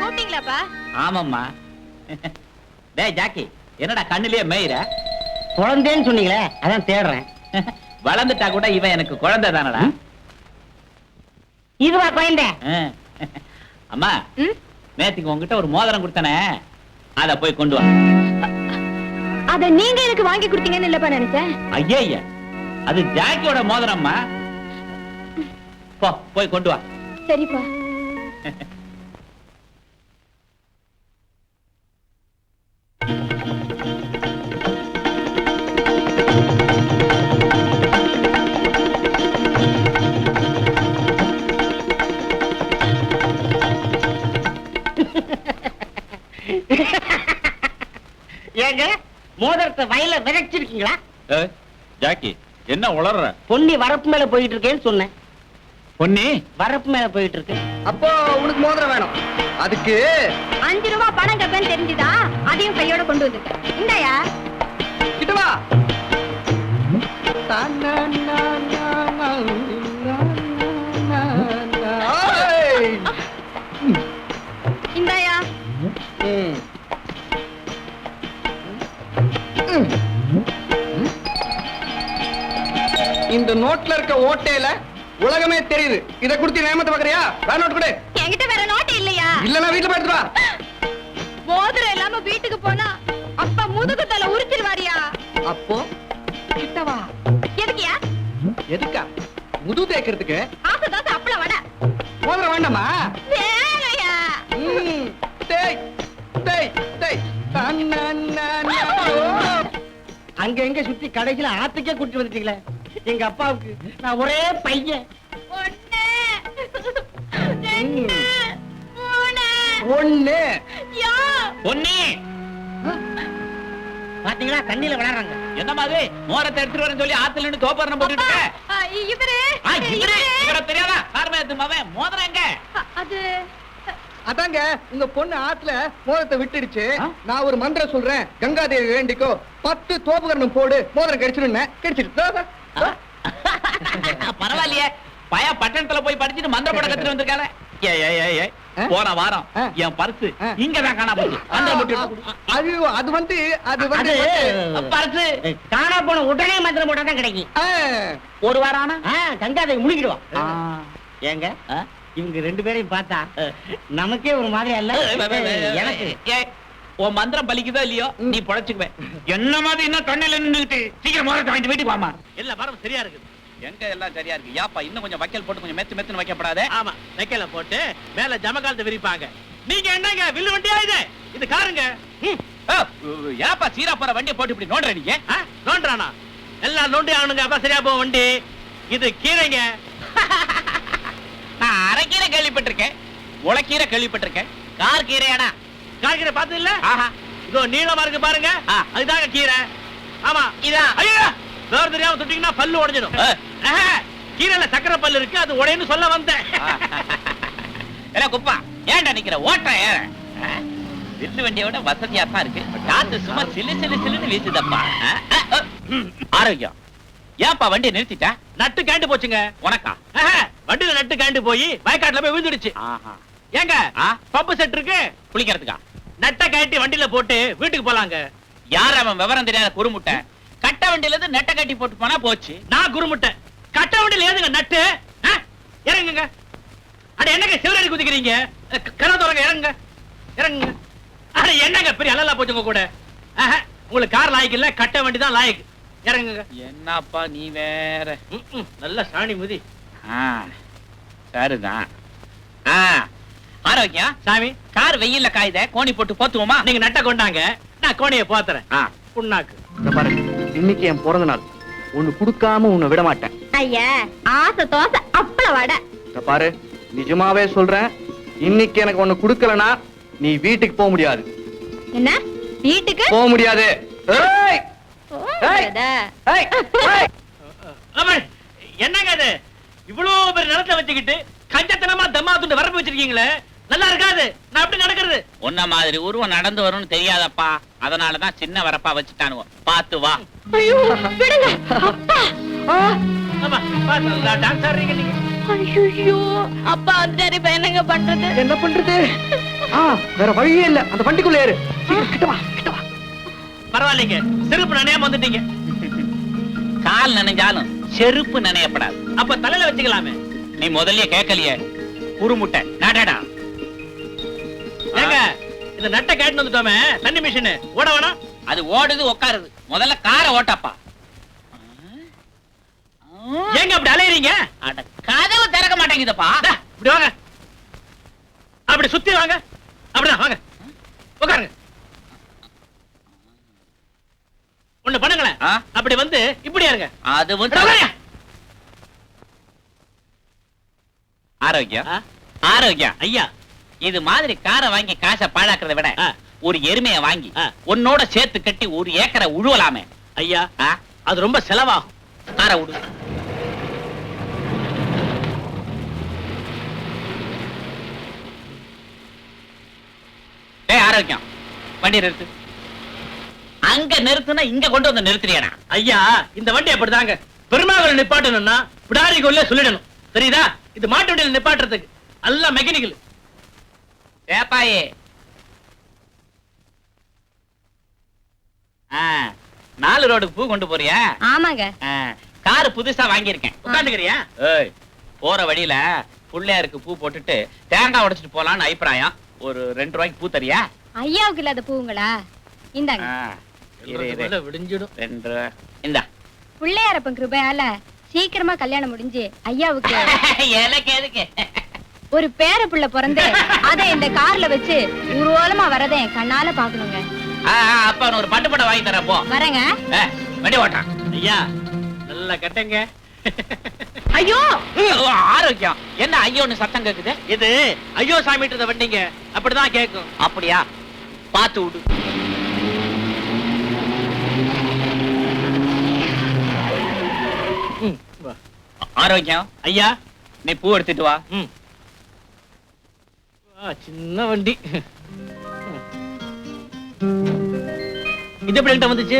கூப்பிட்டீங்களாப்பா? ஆமாம்மா. டேய் ஜாக்கி என்னடா கண்ணுலயே மேயிற? குழந்தைன்னு சொன்னீங்களே அதான் தேடுறேன். வளர்ந்துட்டா கூட இவன் எனக்கு குழந்தை தானடா. இதுவா குழந்தை? அம்மா? நேத்துக்கு உங்ககிட்ட ஒரு மோதிரம் கொடுத்தனே. அத போய் கொண்டு வா. அத நீங்க எனக்கு வாங்கி கொடுத்தீங்கன்னு இல்லப்பா நினைச்சேன். ஐயா அது ஜாக்கியோட மோதிரம்மா. போ போய் கொண்டு வா. சரிப்பா. ஏங்க மோதிரத்தை வயல்ல விதைச்சிருக்கீங்களா? ஜாக்கி என்ன உளர்ற? பொன்னி வரப்பு மேல போயிட்டு இருக்கேன்னு சொன்னேன். பொன்னி வரப்பு மேல போயிட்டு இருக்கு அப்போ உனக்கு மோதிரம் வேணும். அதுக்கு அஞ்சு ரூபா பணம் கப்பேன்னு தெரிஞ்சுதா? அதையும் கையோட கொண்டு வந்துட்டேன் இந்தாயா? கிட்ட வா! இந்தாயா. இந்த நோட்ல இருக்க ஓட்டையில உலகமே தெரியுது. இத குடுத்து நேமத்தை பாக்குறியா வேற நோட் கொடு. என்கிட்ட வேற நோட்டு இல்லையா? இல்லனா வீட்டுல போயிட்டு வா. மோதிரம் இல்லாம வீட்டுக்கு போனா அப்பா முதுகு தலை உரிச்சிருவாரியா? அப்போ? கிட்ட வா. எதுக்கியா? எதுக்கா? முது தேய்க்கிறதுக்கு? ஆசை தாசை அப்பள வட. மோதிரம் வேண்டாமா? வேலையா ம், தேய் தேய் தேய். அங்க எங்க சுத்தி கடைசியில ஆத்துக்கே கூட்டி வந்துட்டீங்களே. எங்க அப்பாவுக்கு நான் ஒரே பையன். ஒண்ணு. ஒண்ணு. பாத்தீங்களா? தண்ணியில விளையாடுறாங்க. என்ன மாதிரி? மோரத்தை எடுத்துட்டு வரேன்னு சொல்லி ஆத்துல நின்னு தோப்பரணம் போட்டுட்டு இவரு. இவரு, இவரு. தெரியாதா? காரணம் எடுத்து மவன் மோதிரம் எங்க? அ- அது. அதாங்க உங்க பொண்ணு ஆத்துல மோதிரத்தை விட்டுடுச்சு? நான் ஒரு மந்திரம் சொல்றேன். கங்காதேவி வேண்டிக்கோ. பத்து தோப்புகரணம் போடு. மோதிரம் கிடைச்சிருந்தேன் கிடைச்சிட்டு பரவாயில்லையே. பய பட்டணத்துல போய் படிச்சுட்டு மந்திர படம் கத்துட்டு. ஆ? போன வாரம்? என் பர்ஸ் போச்சு. ஐயோ அது வந்து அது வந்து அது பர்ஸ் காணா போன உடனே மந்திரம் போட்டா தான் கிடைக்கும். ஒரு வாரம் ஆனா? கங்காதை முழுகிடுவா ஆ. ஏங்க? இவங்க ரெண்டு பேரையும் பார்த்தா நமக்கே ஒரு மாதிரி அல்ல எனக்கு. உன் மந்திரம் பலிக்குதோ இல்லையோ நீ பொழைச்சுக்குவே என்ன மாதிரி என்ன கண்ணில நின்னுட்டு சீக்கிரம் வாங்கிட்டு வீட்டுக்கு வாமா எல்லா மரம் சரியா இருக்குது. எங்க எல்லாம் சரியா இருக்கு? யாப்பா இன்னும் கொஞ்சம் வைக்கல் போட்டு கொஞ்சம் மெத்து மெத்துன்னு வைக்கப்படாதே? ஆமா நெக்கல போட்டு மேல ஜமகாலத்தை விரிப்பாங்க. நீங்க என்னங்க வில்லு வண்டியா இது? இது காருங்க. ஏப்பா சீரா போற வண்டியை போட்டு இப்படி நோண்டுற நீங்க? நோண்டுறானா? எல்லாம் நோண்டி ஆகணுங்க அப்ப சரியா போகும் வண்டி. இது கீரைங்க. நான் அரைக்கீரை கேள்விப்பட்டிருக்கேன். முளைக்கீரை கேள்விப்பட்டிருக்கேன். கார் கீரையாடா. காய்கறி பார்த்தது இல்ல இதோ நீளமா இருக்கு பாருங்க. அதுதாங்க கீரை. ஆமா. இதான் ஐயோ! வேற தெரியாம தொட்டீங்கன்னா பல்லு உடைஞ்சிடும். கீரைல சக்கரை பல்லு இருக்கு அது உடையன்னு சொல்ல வந்தேன். குப்பா ஏன்டா நிக்கிற? ஓட்ட ஏற. வில்லு வண்டியோட வசதியா தான் இருக்கு. காத்து சும்மா சிலு சிலு சிலுன்னு வீசுதப்பா. ஆரோக்கியம். ஏன்பா வண்டியை நிறுத்திட்ட? நட்டு கேண்டு போச்சுங்க. உனக்கா? வண்டியில நட்டு கேண்டு போய் வயக்காட்டுல போய் விழுந்துடுச்சு. ஆஹா. ஏங்க ஆ? பம்பு செட் இருக்கு? குளிக்கிறதுக்கா? நட்டை கட்டி வண்டியில போட்டு வீட்டுக்கு போலாங்க. யார் அவன் விவரம் தெரியாத குறுமுட்டை? கட்ட வண்டியில இருந்து நெட்டை கட்டி போட்டு போனா போச்சு. நான் குருமுட்டை கட்ட வண்டியில ஏதுங்க நட்டு. ஆ? இறங்குங்க. அட என்னங்க சிவரடி குதிக்கிறீங்க? க- கதவை திறங்க இறங்குங்க. இறங்குங்க. அட என்னங்க பெரிய அலலா போச்சு உங்க கூட? உங்களுக்கு கார் லாய்க்கு இல்ல கட்ட வண்டி தான் லாய்க்கு. இறங்குங்க. என்னப்பா நீ வேற? ம், ம், நல்ல சாணி முதி. ஆ, சரிதான். ஆ, ஆரோக்கியம் சாமி கார் வெயில்ல காயுத கோணி போட்டு போத்துவோமா? நீங்க நட்டை கொண்டாங்க. நான் கோணையை போத்துறேன். ஆ, புண்ணாக்கு. இங்க பாரு இன்னைக்கு என் பிறந்த நாள். ஒண்ணு கொடுக்காம உன்னை விட மாட்டேன் ஐயா ஆசை தோசை அப்பள வடை. பாரு நிஜமாவே சொல்றேன். இன்னைக்கு எனக்கு ஒண்ணு கொடுக்கலனா நீ வீட்டுக்கு போக முடியாது. என்ன? வீட்டுக்கு? போக முடியாது. என்னங்க இது இவ்வளவு பெரிய நிலத்தை வச்சுக்கிட்டு கஞ்சத்தனமா தம்மா துண்டு வரப்பு வச்சிருக்கீங்களே? நல்லா இருக்காது. நான் எப்படி நடக்கிறது? உன்ன மாதிரி உருவம் நடந்து வரும்னு தெரியாதப்பா. அதனாலதான் சின்ன வரப்பா வச்சுட்டானுவோ. பாத்து வா. ஐயோ விடுங்க. அப்பா. ஆ, ஆமா பாத்து, நல்லா டான்ஸ் ஆடுறீங்க நீங்க. ஐயோ அப்பா இப்ப என்னங்க பண்றது? என்ன பண்றது? ஆ வேற வழியே இல்ல. அந்த வண்டிக்குள்ள ஏறு. கிட்ட வா கிட்ட வா. பரவாயில்லைங்க. செருப்பு நினையாம வந்துட்டீங்க. கால் நனைஞ்சாலும் செருப்பு நனையப்படாது. அப்ப தலையில வச்சுக்கலாமே. நீ முதல்ல கேட்கலையே. குறுமுட்டை நடடா. ஏங்க இந்த நட்டை கேட்டு வந்துட்டோமே தண்ணி மிஷின். ஓட வேணாம் அது ஓடுது உட்காருது முதல்ல காரை ஓட்டப்பா. ஏங்க அப்படி அலையறீங்க? அட கதவு திறக்க மாட்டேங்குதுப்பா. இப்படி வாங்க. அப்படி சுத்தி வாங்க. அப்படிதான் வாங்க. உட்காருங்க ஒண்ணு பண்ணுங்களேன்? அப்படி வந்து இப்படியா இருங்க. அது வந்து. ஆரோக்கியம்? ஆரோக்கியம். ஐயா. இது மாதிரி காரை வாங்கி காசை பாழாக்குறதை விட. ஒரு எருமையை வாங்கி. உன்னோட சேர்த்து கட்டி ஒரு ஏக்கரை உழுவலாமே. ஐயா? அது ரொம்ப செலவாகும். காரை விடு ஆரோக்கியம். வண்டி நிறுத்து. அங்க நிறுத்துனா இங்க கொண்டு வந்து நிறுத்துறியடா. ஐயா இந்த வண்டி அப்படிதாங்க. பெருமாவில் நிப்பாட்டணும்னா பிடாரி கோல்ல சொல்லிடணும். தெரியுதா? இது மாட்டு வண்டியில நிப்பாட்டுறதுக்கு. எல்லாம் மெக்கானிக்கல் ஏப்பாயே. ஆ, நாலு ரோடுக்கு பூ கொண்டு போறியா? ஆமாங்க. காரு புதுசா வாங்கியிருக்கேன். உட்காந்துக்கிறியா? ஏய் போற வழியில புள்ளையாருக்கு பூ போட்டுட்டு தேங்காய் உடைச்சிட்டு போலான்னு அபிப்பிராயம். ஒரு ரெண்டு ரூபாய்க்கு பூ தரியா? ஐயாவுக்கு இல்லாத பூங்களா இந்தாங்க. ஆ, இரு, இரு. விடிஞ்சிடும். ரெண்டு. இந்தா. பிள்ளையாரப்பன் கிருபையால சீக்கிரமா கல்யாணம் முடிஞ்சு ஐயாவுக்கு எனக்கு எதுக்கு? ஒரு பேர புள்ள பிறந்து அதை இந்த கார்ல வச்சு ஊர்வலமா வரதை என் கண்ணால பாக்கணுங்க அப்ப ஒரு பட்டு படம் வாங்கி தரேன் போ. வரேங்க. வண்டி ஓட்டான் ஐயா நல்லா கட்டுங்க. ஐயோ! ஓ, ஆரோக்கியம். என்ன ஐயோன்னு சத்தம் கேக்குது? இது ஐயோ சாமிட்டு வண்டிங்க. அப்படிதான் கேட்கும் அப்படியா? பாத்து விடு. ஆரோக்கியம். ஐயா. நீ பூ எடுத்துட்டு வா. ம். வா, சின்ன வண்டி. இது எப்படி வந்துச்சு?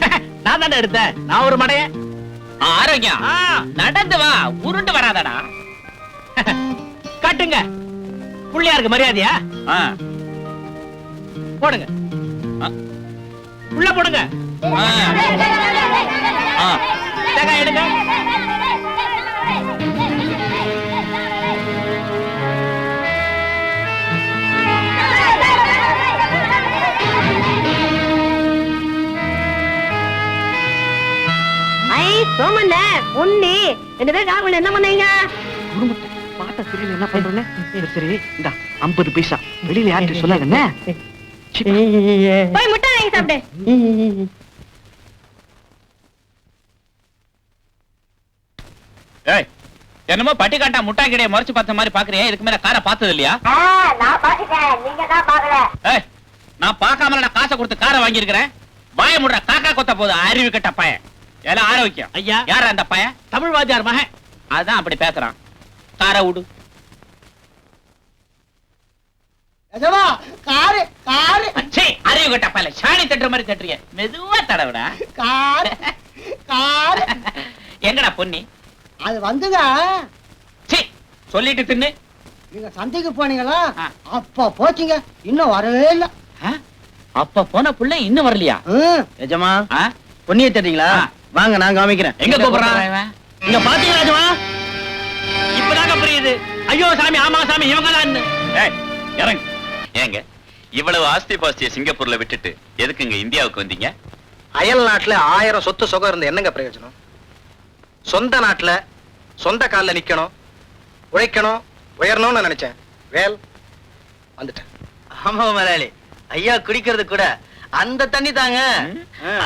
நான் தானே எடுத்தேன். நான் ஒரு மடைய ஆரோக்கியம். நடந்து வா. உருண்டு வராதடா. காட்டுங்க. புள்ளையாருக்கு மரியாதையா? போடுங்க. உள்ள போடுங்க. உண்ணி ரெண்டு பேரும் காவல் என்ன பண்ணீங்க? குடும்பத்தை பாட்ட தெரியல என்ன பண்றேன்னு? சரி சரி. இந்த ஐம்பது பைசா. வெளியில யார்கிட்ட சொல்லாதண்ணே போய் முட்டை வாங்கி சாப்பிடு. ஏய் என்னமோ பட்டி காட்டா முட்டா கிடையாது முறைச்சு பார்த்த மாதிரி பாக்குறியா இதுக்கு மேல காரை பார்த்தது இல்லையா? நான் பாத்துட்டேன் நீங்க தான் பாக்கல ஏய் நான் பார்க்காமல நான் காசை கொடுத்து காரை வாங்கியிருக்கிறேன். வாய முடுற. காக்கா கொத்த போகுது. அறிவு கட்ட பையன். எல்லாம் ஆரோக்கியம். ஐயா. யார் அந்த பையன்? தமிழ் வாத்தியார் மகன். அதான் அப்படி பேசுறான். காரை விடு. Car car. சே அறிவு கட்ட பையன். சாணி தட்டுற மாதிரி தட்டுறிய. மெதுவா தடவிடா. Car car. எங்கடா பொன்னி? அது வந்துங்க சே சொல்லிட்டு தின்னு. நீங்க சந்தைக்கு போனீங்களா. அப்ப போச்சுங்க. இன்னும் வரவே இல்ல? அப்ப போன புள்ள இன்னும் வரலையா? எஜமா ஆ? பொன்னியை தெரியுங்களா ஆ. வாங்க நான் காமிக்கிறேன். எங்க கூப்பிடுறான்? இவன்? இங்க பாத்தீங்களா ராஜமா இப்பதாங்க புரியுது. ஐயோ சாமி ஆமா சாமி இவங்க தான் ஏய், இறங்கு. ஏங்க இவ்வளவு ஆஸ்தி பாஸ்திய சிங்கப்பூர்ல விட்டுட்டு எதுக்குங்க இந்தியாவுக்கு வந்தீங்க? அயல் நாட்டுல ஆயிரம் சொத்து சுகம் இருந்த என்னங்க பிரயோஜனம்? சொந்த நாட்டுல சொந்த கால்ல நிக்கணும் உழைக்கணும் உயரணும்னு நினைச்சேன். வேல் வந்துட்டேன். ஆமா முதலாளி ஐயா குடிக்கிறது கூட அந்த தண்ணி தாங்க.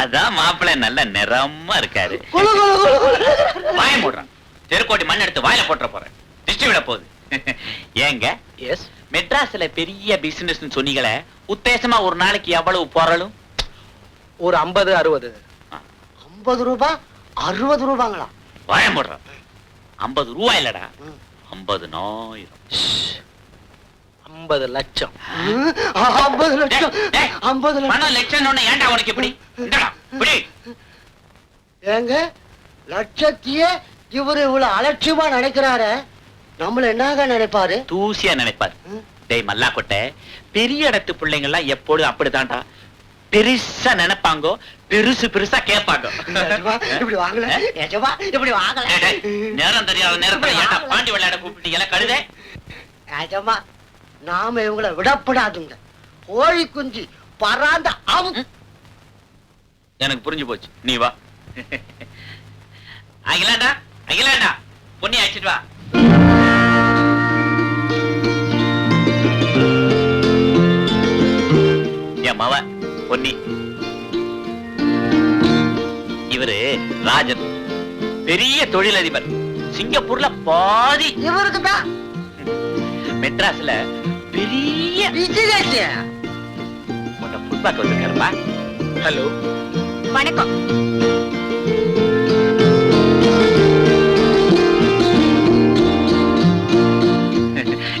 அதான் மாப்பிள்ளை நல்ல நிறமா இருக்காரு. வாய போடுறான் தெருக்கோட்டி மண் எடுத்து வாயில போட்டுற போறேன். திருஷ்டி விட போகுது. ஏங்க? எஸ் மெட்ராஸ்ல பெரிய பிசினஸ் சொன்னீங்களே உத்தேசமா ஒரு நாளைக்கு எவ்வளவு பொருளும் ஒரு ஐம்பது அறுபது. ஐம்பது ரூபாய் அறுபது ரூபாங்களா? வாய போடுறான் ஐம்பது ரூபா இல்லடா. ஐம்பது நாயிரம் ஐம்பது லட்சம். ஐம்பது லட்சம். ஐம்பது லட்சம். லட்சம் ஏன்டா உனக்கு இப்படி? ஏங்க லட்சத்தையே இவரு இவ்வளவு அலட்சியமா நினைக்கிறாரு. நம்மள என்னங்க நினைப்பாரு? தூசியா நினைப்பார். டேய் மல்லாக்கொட்டை பெரிய இடத்து பிள்ளைங்க எல்லாம் எப்பொழுதும் அப்படித்தான்டா பெருசா நினைப்பாங்க பெருசு பெருசா கேட்பாங்க? இப்படி வாங்கல? நிஜமா? இப்படி வாங்கல? நேரம் தெரியாத நேரத்துல பாண்டி விளையாட கூப்பிட்டீங்கல்ல கழுதை. நிஜமா. நாம இவங்கள விடப்படாதுங்க. கோழி குஞ்சு பறாந்த அவு எனக்கு புரிஞ்சு போச்சு. நீ வா. அகிலாண்டா அகிலாண்டா. பொண்ணி அழைச்சிட்டு வா. என் மவ பொன்னி. இவரு ராஜன். பெரிய தொழிலதிபர். சிங்கப்பூர்ல பாதி. இவருக்கு தான் மெட்ராஸ்ல பெரிய உன்னை புட்பாக்க வந்திருக்காருப்பா ஹலோ. வணக்கம்.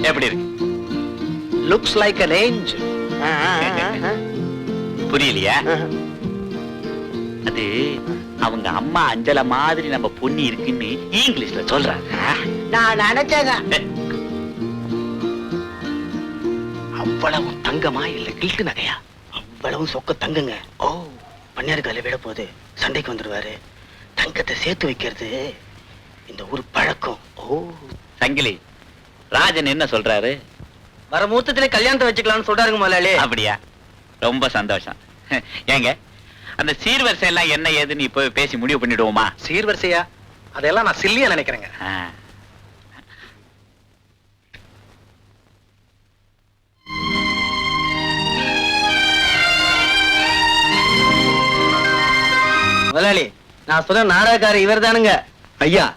எப்படி இருக்கு? Looks like an angel. புரியலையா? அது அவங்க அம்மா அஞ்சல மாதிரி நம்ம பொண்ணு இருக்குன்னு இங்கிலீஷ்ல சொல்றாங்க. நான் நினைச்சேங்க. அவ்வளவு தங்கமா இல்ல கில்ட்டு நகையா? அவ்வளவு சொக்க தங்குங்க. ஓ பண்ணையார் கால விட போது சண்டைக்கு வந்துடுவாரு தங்கத்தை சேர்த்து வைக்கிறது இந்த ஊர் பழக்கம். ஓ. சங்கிலி ராஜன் என்ன சொல்றாரு? வர முகூர்த்தத்திலே கல்யாணத்தை வச்சுக்கலாம்னு சொல்றாருங்க முதலாளி. அப்படியா? ரொம்ப சந்தோஷம். ஏங்க அந்த சீர்வரிசை எல்லாம் என்ன ஏதுன்னு இப்போ பேசி முடிவு பண்ணிடுவோமா? சீர்வரிசையா? அதெல்லாம் நான் சில்லியா நினைக்கிறேங்க. முதலாளி நான் சொன்ன நாடகக்காரர் இவர் தானுங்க ஐயா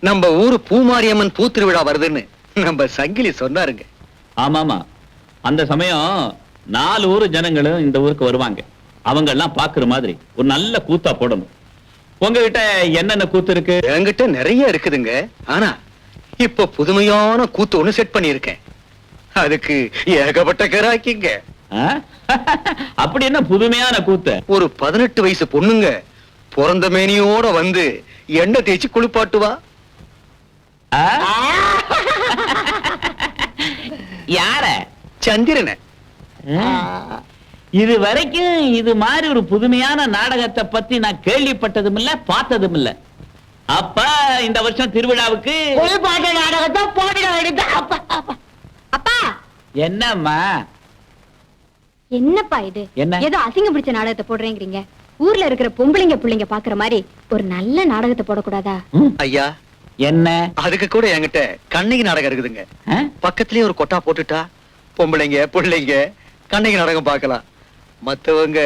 நம்ம ஊரு பூமாரியம்மன் பூத்திருவிழா வருதுன்னு நம்ம சங்கிலி சொன்னாருங்க. ஆமாமா. அந்த சமயம் நாலு ஊர் ஜனங்களும் இந்த ஊருக்கு வருவாங்க. அவங்க எல்லாம் பாக்குற மாதிரி ஒரு நல்ல கூத்தா போடணும். உங்ககிட்ட என்னென்ன கூத்து இருக்கு? என்கிட்ட நிறைய இருக்குதுங்க. ஆனா இப்ப புதுமையான கூத்து ஒண்ணு செட் பண்ணியிருக்கேன். அதுக்கு ஏகப்பட்ட கராக்கிங்க? அப்படி என்ன புதுமையான கூத்து? ஒரு பதினெட்டு வயசு பொண்ணுங்க. பிறந்த மேனியோட வந்து எண்ணெய் தேய்ச்சி குளிப்பாட்டுவா? ஆ? யார? சந்திரனை. இது வரைக்கும் இது மாதிரி ஒரு புதுமையான நாடகத்தை பத்தி நான் கேள்விப்பட்டதும் இல்ல பார்த்ததும் இல்ல அப்ப இந்த வருஷம் திருவிழாவுக்கு குளிப்பாட்ட நாடகத்தை வேண்டியது. அப்பா! என்னம்மா? என்னப்பா இது? என்ன? ஏதோ அசிங்கம் பிடிச்ச நாடகத்தை போடுறேங்கிறீங்க. ஊர்ல இருக்கிற பொம்பளைங்க பிள்ளைங்க பாக்குற மாதிரி ஒரு நல்ல நாடகத்தை போடக்கூடாதா? ஐயா. என்ன? அதுக்கு கூட என்கிட்ட கண்ணகி நாடகம் இருக்குதுங்க? பக்கத்துலயே ஒரு கொட்டா போட்டுட்டா பொம்பளைங்க பிள்ளைங்க கண்ணகி நாடகம் பார்க்கலாம். மத்தவங்க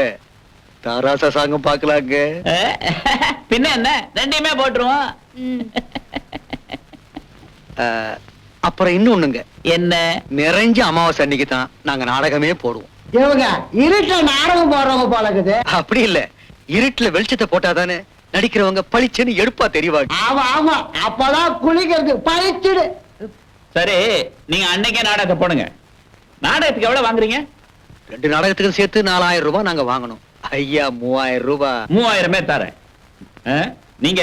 தாராச சாங்கம் பார்க்கலாங்க. பின்ன என்ன? ரெண்டையுமே போட்டுருவோம். அப்புறம் இன்னொன்னுங்க. என்ன? நிறைஞ்ச அமாவாசை அன்னைக்கு தான் நாங்க நாடகமே போடுவோம். இவங்க நாடகம் போடுறவங்க போல இருக்குது அப்படி இல்ல. இருட்டுல வெளிச்சத்தை போட்டாதானே நடிக்கிறவங்க பளிச்சுன்னு எடுப்பா தெரியவாங்க ஆமா ஆமா. அப்பதான் குளிக்கிறது பழிச்சிடு சரி நீங்க அன்னைக்கே நாடகத்தை போடுங்க. நாடகத்துக்கு எவ்வளவு வாங்குறீங்க? ரெண்டு நாடகத்துக்கும் சேர்த்து நாலாயிரம் ரூபாய் நாங்க வாங்கணும். ஐயா மூவாயிரம் ரூபாய். மூவாயிரமே தரேன். ஆ? நீங்க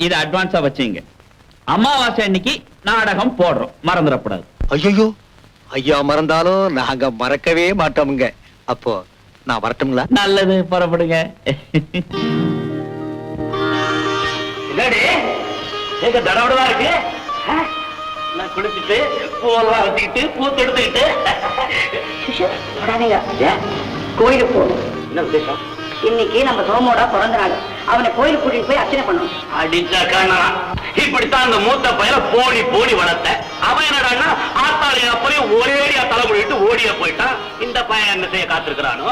இத அட்வான்ஸா வச்சீங்க. அமாவாசை அன்னைக்கு நாடகம் போடுறோம். மறந்துடக்கூடாது. ஐயோ ஐயா மறந்தாலும் நாங்க மறக்கவே மாட்டோமுங்க. அப்போ நான் வரட்டுங்களா நல்லது புறப்படுங்க. என்னடி? எங்க தடவடவா இருக்கு? ஆ? நான் குளிச்சுட்டு பூவெல்லாம் வச்சுக்கிட்டு பூ தொடுத்துக்கிட்டு கோயிலுக்கு போகணும். என்ன விசேஷம் இன்னைக்கு நம்ம சோமோட பிறந்த நாள். அவனை கோயிலுக்கு கூட்டிட்டு போய் அர்ச்சனை பண்ணணும். அடிச்சா காணா இப்படித்தான் அந்த மூத்த பையல போடி போடி வளர்த்த அவன் என்னடான்னா ஆத்தாளி அப்பளையும் ஒரேடியா தலைமுடிட்டு ஓடிய போயிட்டான். இந்த பையன் என்ன செய்ய காத்திருக்கிறானோ?